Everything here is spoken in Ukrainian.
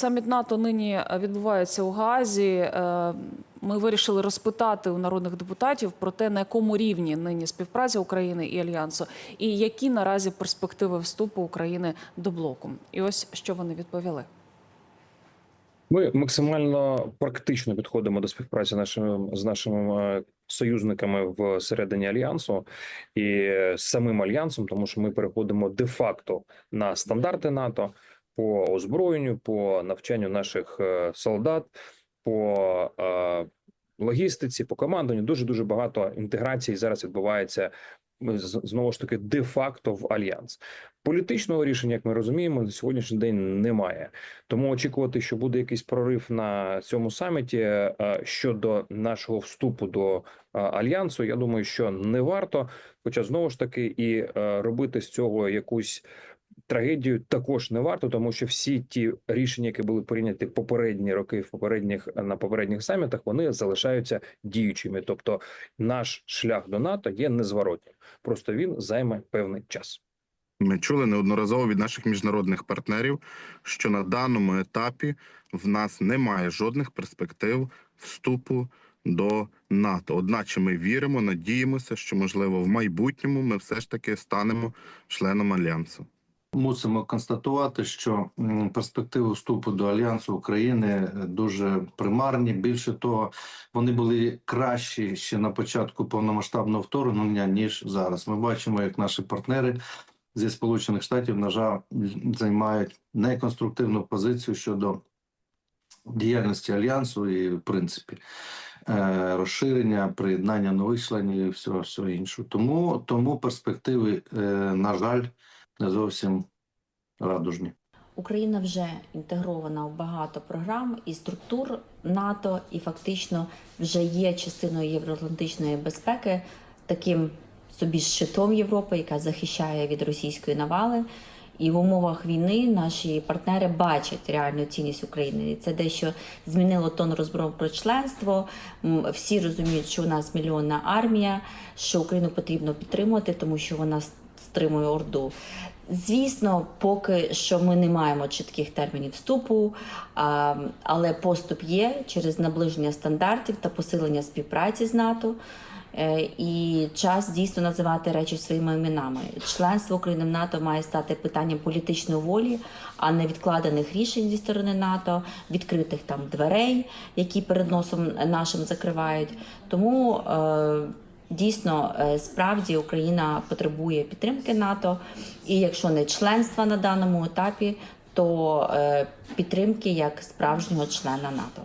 саміт НАТО нині відбувається у Газі. Е, Ми вирішили розпитати у народних депутатів про те, на якому рівні нині співпраця України і альянсу, і які наразі перспективи вступу України до блоку. І ось що вони відповіли. Ми максимально практично підходимо до співпраці нашими з нашими е, союзниками в середині альянсу і самим альянсом, тому що ми переходимо де-факто на стандарти НАТО по озброєнню, по навчанню наших е, солдат, по е, логістиці, по командуванню. Дуже дуже багато інтеграцій зараз відбувається. Знову ж таки, де-факто в альянс політичного рішення, як ми розуміємо, на сьогоднішній день немає. Тому очікувати, що буде якийсь прорив на цьому саміті е, щодо нашого вступу до альянсу. Я думаю, що не варто. Хоча знову ж таки, і робити з цього якусь трагедію також не варто, тому що всі ті рішення, які були прийняті попередні роки в попередніх на попередніх самітах, вони залишаються діючими. Тобто, наш шлях до НАТО є незворотнім. Просто він займе певний час. Ми чули неодноразово від наших міжнародних партнерів, що на даному етапі в нас немає жодних перспектив вступу до НАТО. Одначе ми віримо, надіємося, що можливо в майбутньому ми все ж таки станемо членом альянсу. Мусимо констатувати, що перспективи вступу до альянсу України е, дуже примарні. Більше того, вони були кращі ще на початку повномасштабного вторгнення ніж зараз. Ми бачимо, як наші партнери зі Сполучених Штатів, на жаль, займають неконструктивну позицію щодо діяльності альянсу і, в принципі, е, розширення, приєднання нових членів і всього, всього іншого. Тому, тому перспективи, е, на жаль, не зовсім радужні. Україна вже інтегрована в багато програм і структур НАТО, і фактично вже є частиною євроатлантичної безпеки, таким собі щитом Європи, яка захищає від російської навали. І в умовах війни наші партнери бачать реальну цінність України. І це дещо змінило тон розмов про членство. Всі розуміють, що у нас мільйонна армія, що Україну потрібно підтримувати, тому що вона стримує орду. Звісно, поки що ми не маємо чітких термінів вступу, але поступ є через наближення стандартів та посилення співпраці з НАТО. Е, І час дійсно називати речі своїми іменами. Членство України в НАТО має стати питанням політичної волі, а не відкладених рішень зі сторони НАТО, відкритих там дверей, які перед носом нашим закривають. Тому е, дійсно е, справді Україна потребує підтримки НАТО, і якщо не членства на даному етапі, то е, підтримки як справжнього члена НАТО.